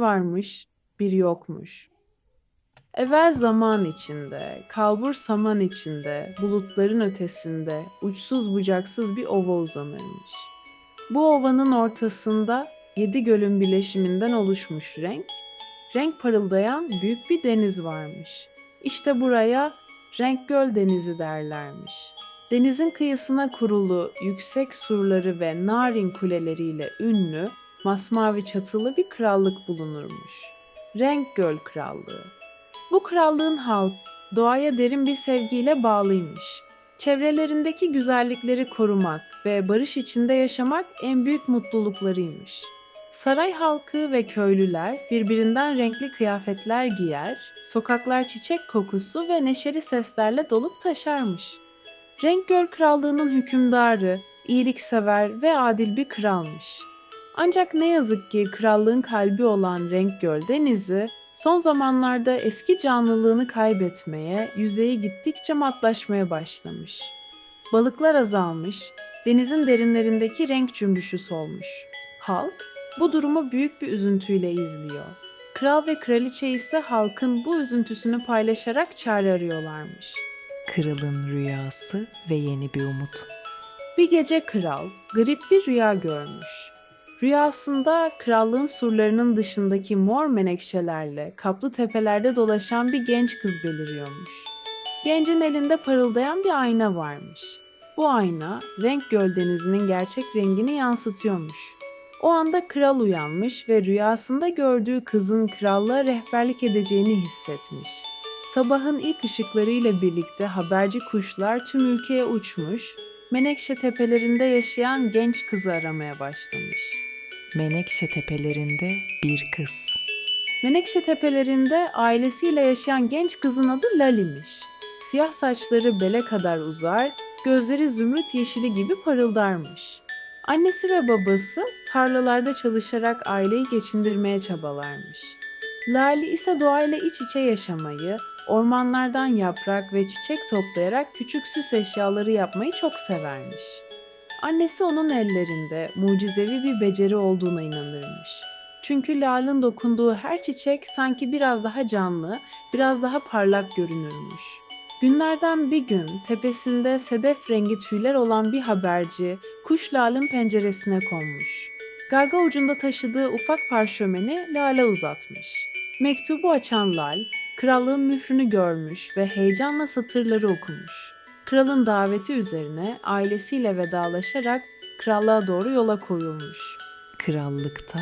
varmış, bir yokmuş. Evvel zaman içinde, kalbur saman içinde, bulutların ötesinde, uçsuz bucaksız bir ova uzanırmış. Bu ovanın ortasında yedi gölün bileşiminden oluşmuş renk, renk parıldayan büyük bir deniz varmış. İşte buraya Renk Göl Denizi derlermiş. Denizin kıyısına kurulu yüksek surları ve narin kuleleriyle ünlü masmavi çatılı bir krallık bulunurmuş. Renk Göl Krallığı. Bu krallığın halk doğaya derin bir sevgiyle bağlıymış. Çevrelerindeki güzellikleri korumak ve barış içinde yaşamak en büyük mutluluklarıymış. Saray halkı ve köylüler birbirinden renkli kıyafetler giyer, sokaklar çiçek kokusu ve neşeli seslerle dolup taşarmış. Renk Göl Krallığı'nın hükümdarı, iyiliksever ve adil bir kralmış. Ancak ne yazık ki krallığın kalbi olan Renk Göl Denizi son zamanlarda eski canlılığını kaybetmeye, yüzeyi gittikçe matlaşmaya başlamış. Balıklar azalmış, denizin derinlerindeki renk cümbüşü solmuş. Halk bu durumu büyük bir üzüntüyle izliyor. Kral ve kraliçe ise halkın bu üzüntüsünü paylaşarak çare arıyorlarmış. Kralın rüyası ve yeni bir umut. Bir gece kral garip bir rüya görmüş. Rüyasında krallığın surlarının dışındaki mor menekşelerle kaplı tepelerde dolaşan bir genç kız beliriyormuş. Gencin elinde parıldayan bir ayna varmış. Bu ayna renk göl denizinin gerçek rengini yansıtıyormuş. O anda kral uyanmış ve rüyasında gördüğü kızın krallığa rehberlik edeceğini hissetmiş. Sabahın ilk ışıklarıyla birlikte haberci kuşlar tüm ülkeye uçmuş, Menekşe tepelerinde yaşayan genç kızı aramaya başlamış. Menekşe tepelerinde bir kız. Menekşe tepelerinde ailesiyle yaşayan genç kızın adı Lali'miş. Siyah saçları bele kadar uzar, gözleri zümrüt yeşili gibi parıldarmış. Annesi ve babası tarlalarda çalışarak aileyi geçindirmeye çabalarmış. Lali ise doğayla iç içe yaşamayı, ormanlardan yaprak ve çiçek toplayarak küçük süs eşyaları yapmayı çok severmiş. Annesi onun ellerinde mucizevi bir beceri olduğuna inanırmış. Çünkü Lal'ın dokunduğu her çiçek sanki biraz daha canlı, biraz daha parlak görünürmüş. Günlerden bir gün tepesinde sedef rengi tüyler olan bir haberci kuş Lal'ın penceresine konmuş. Gaga ucunda taşıdığı ufak parşömeni Lal'e uzatmış. Mektubu açan Lal, krallığın mührünü görmüş ve heyecanla satırları okumuş. Kralın daveti üzerine ailesiyle vedalaşarak krallığa doğru yola koyulmuş. Krallıkta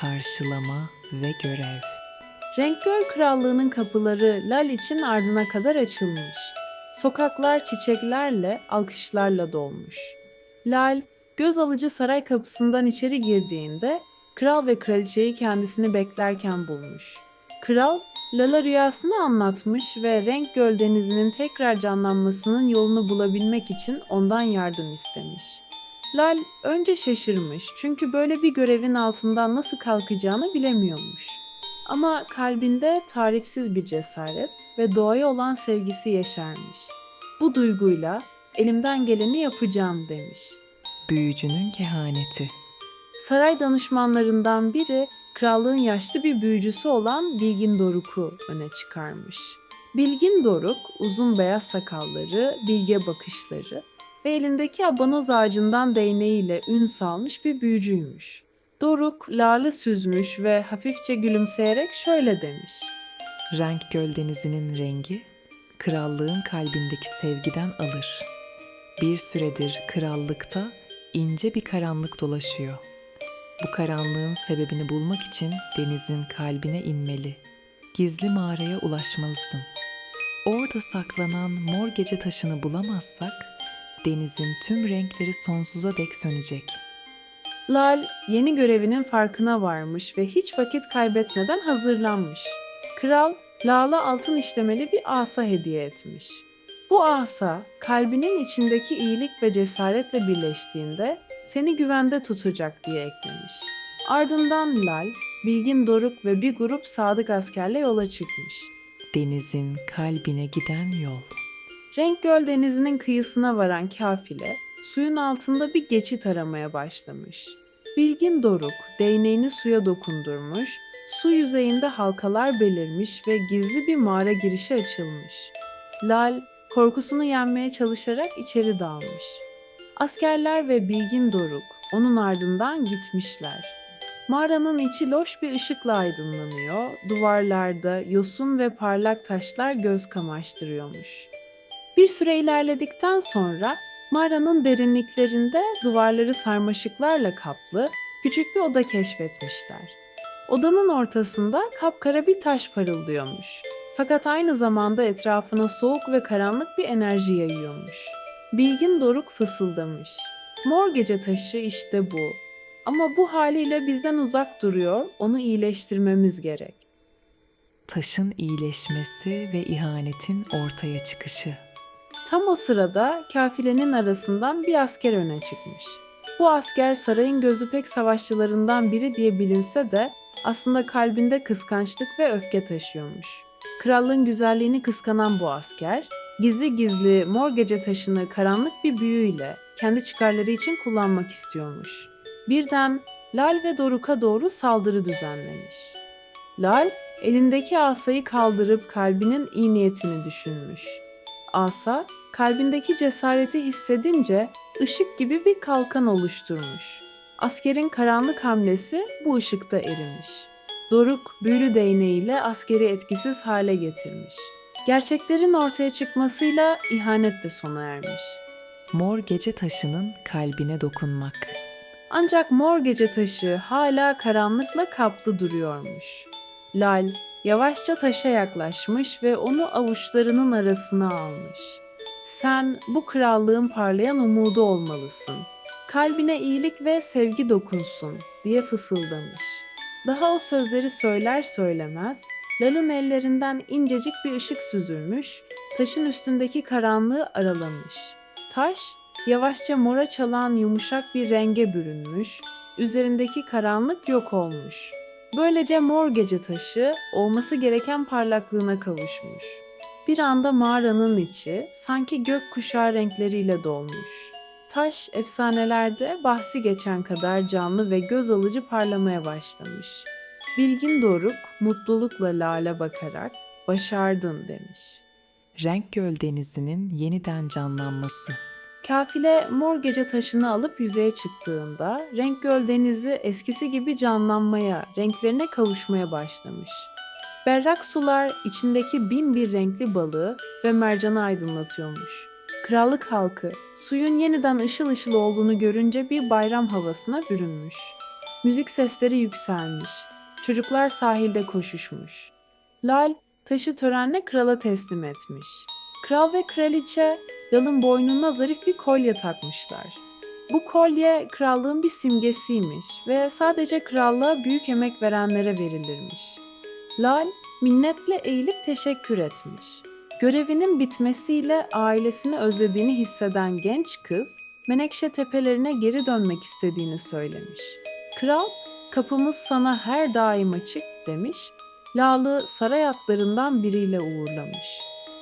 karşılama ve görev. Renkgöl Krallığı'nın kapıları Lal için ardına kadar açılmış. Sokaklar çiçeklerle, alkışlarla dolmuş. Lal, göz alıcı saray kapısından içeri girdiğinde kral ve kraliçeyi kendisini beklerken bulmuş. Kral, Lal'a rüyasını anlatmış ve Renk Göl denizinin tekrar canlanmasının yolunu bulabilmek için ondan yardım istemiş. Lal önce şaşırmış çünkü böyle bir görevin altından nasıl kalkacağını bilemiyormuş. Ama kalbinde tarifsiz bir cesaret ve doğaya olan sevgisi yeşermiş. Bu duyguyla elimden geleni yapacağım demiş. Büyücünün kehaneti. Saray danışmanlarından biri krallığın yaşlı bir büyücüsü olan Bilgin Doruk'u öne çıkarmış. Bilgin Doruk uzun beyaz sakalları, bilge bakışları ve elindeki abanoz ağacından değneğiyle ün salmış bir büyücüymüş. Doruk lale süzmüş ve hafifçe gülümseyerek şöyle demiş. Renk göl denizinin rengi krallığın kalbindeki sevgiden alır. Bir süredir krallıkta ince bir karanlık dolaşıyor. Bu karanlığın sebebini bulmak için denizin kalbine inmeli. Gizli mağaraya ulaşmalısın. Orada saklanan mor gece taşını bulamazsak denizin tüm renkleri sonsuza dek sönecek. Lal yeni görevinin farkına varmış ve hiç vakit kaybetmeden hazırlanmış. Kral Lal'a altın işlemeli bir asa hediye etmiş. Bu asa kalbinin içindeki iyilik ve cesaretle birleştiğinde seni güvende tutacak diye eklemiş. Ardından Lal, Bilgin Doruk ve bir grup sadık askerle yola çıkmış. Denizin kalbine giden yol. Renk Göl denizinin kıyısına varan kafile suyun altında bir geçit aramaya başlamış. Bilgin Doruk değneğini suya dokundurmuş, su yüzeyinde halkalar belirmiş ve gizli bir mağara girişi açılmış. Lal korkusunu yenmeye çalışarak içeri dalmış. Askerler ve bilgin Doruk onun ardından gitmişler. Mağaranın içi loş bir ışıkla aydınlanıyor, duvarlarda yosun ve parlak taşlar göz kamaştırıyormuş. Bir süre ilerledikten sonra mağaranın derinliklerinde duvarları sarmaşıklarla kaplı küçük bir oda keşfetmişler. Odanın ortasında kapkara bir taş parıldıyormuş. Fakat aynı zamanda etrafına soğuk ve karanlık bir enerji yayıyormuş. Bilgin Doruk fısıldamış. Mor gece taşı işte bu. Ama bu haliyle bizden uzak duruyor, onu iyileştirmemiz gerek. Taşın iyileşmesi ve ihanetin ortaya çıkışı. Tam o sırada kafilenin arasından bir asker öne çıkmış. Bu asker sarayın gözü pek savaşçılarından biri diye bilinse de aslında kalbinde kıskançlık ve öfke taşıyormuş. Krallığın güzelliğini kıskanan bu asker, gizli gizli mor gece taşını karanlık bir büyüyle kendi çıkarları için kullanmak istiyormuş. Birden Lal ve Doruk'a doğru saldırı düzenlemiş. Lal, elindeki asayı kaldırıp kalbinin iyi niyetini düşünmüş. Asa, kalbindeki cesareti hissedince ışık gibi bir kalkan oluşturmuş. Askerin karanlık hamlesi bu ışıkta erimiş. Doruk büyülü değneğiyle askeri etkisiz hale getirmiş. Gerçeklerin ortaya çıkmasıyla ihanet de sona ermiş. Mor gece taşının kalbine dokunmak. Ancak mor gece taşı hala karanlıkla kaplı duruyormuş. Lal yavaşça taşa yaklaşmış ve onu avuçlarının arasına almış. Sen bu krallığın parlayan umudu olmalısın. Kalbine iyilik ve sevgi dokunsun diye fısıldamış. Daha o sözleri söyler söylemez Lal'ın ellerinden incecik bir ışık süzülmüş, taşın üstündeki karanlığı aralamış. Taş yavaşça mora çalan yumuşak bir renge bürünmüş, üzerindeki karanlık yok olmuş. Böylece mor gece taşı olması gereken parlaklığına kavuşmuş. Bir anda mağaranın içi sanki gök kuşağı renkleriyle dolmuş. Taş efsanelerde bahsi geçen kadar canlı ve göz alıcı parlamaya başlamış. Bilgin Doruk mutlulukla Lale bakarak başardın demiş. Renk Göl Denizi'nin yeniden canlanması. Kafile mor gece taşını alıp yüzeye çıktığında Renk Göl Denizi eskisi gibi canlanmaya, renklerine kavuşmaya başlamış. Berrak sular içindeki bin bir renkli balığı ve mercanı aydınlatıyormuş. Krallık halkı suyun yeniden ışıl ışıl olduğunu görünce bir bayram havasına bürünmüş. Müzik sesleri yükselmiş. Çocuklar sahilde koşuşmuş. Lal taşı törenle krala teslim etmiş. Kral ve kraliçe Lal'ın boynuna zarif bir kolye takmışlar. Bu kolye krallığın bir simgesiymiş ve sadece krallığa büyük emek verenlere verilirmiş. Lal minnetle eğilip teşekkür etmiş. Görevinin bitmesiyle ailesini özlediğini hisseden genç kız Menekşe tepelerine geri dönmek istediğini söylemiş. Kral, kapımız sana her daim açık demiş, Lal'ı saray atlarından biriyle uğurlamış.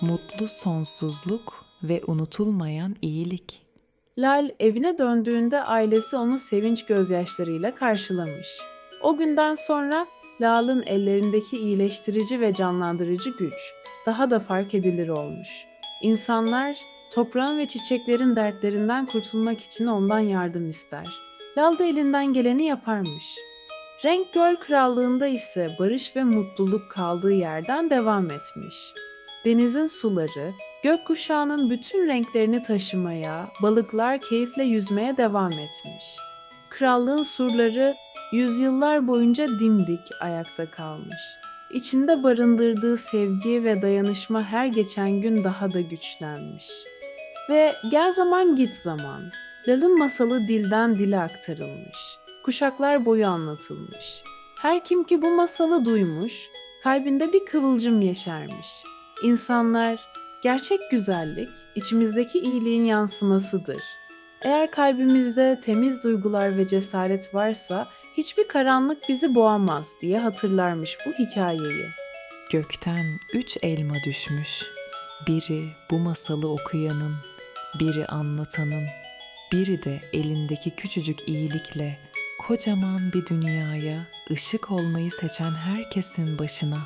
Mutlu sonsuzluk ve unutulmayan iyilik. Lal evine döndüğünde ailesi onu sevinç gözyaşlarıyla karşılamış. O günden sonra Lal'ın ellerindeki iyileştirici ve canlandırıcı güç daha da fark edilir olmuş. İnsanlar toprağın ve çiçeklerin dertlerinden kurtulmak için ondan yardım ister. Lal da elinden geleni yaparmış. Renk Göl Krallığı'nda ise barış ve mutluluk kaldığı yerden devam etmiş. Denizin suları, gökkuşağının bütün renklerini taşımaya, balıklar keyifle yüzmeye devam etmiş. Krallığın surları yüzyıllar boyunca dimdik ayakta kalmış. İçinde barındırdığı sevgi ve dayanışma her geçen gün daha da güçlenmiş. Ve gel zaman git zaman, Lal'ın masalı dilden dile aktarılmış. Kuşaklar boyu anlatılmış. Her kim ki bu masalı duymuş, kalbinde bir kıvılcım yeşermiş. İnsanlar, gerçek güzellik içimizdeki iyiliğin yansımasıdır. Eğer kalbimizde temiz duygular ve cesaret varsa hiçbir karanlık bizi boğamaz diye hatırlarmış bu hikayeyi. Gökten üç elma düşmüş. Biri bu masalı okuyanın, biri anlatanın, biri de elindeki küçücük iyilikle kocaman bir dünyaya ışık olmayı seçen herkesin başına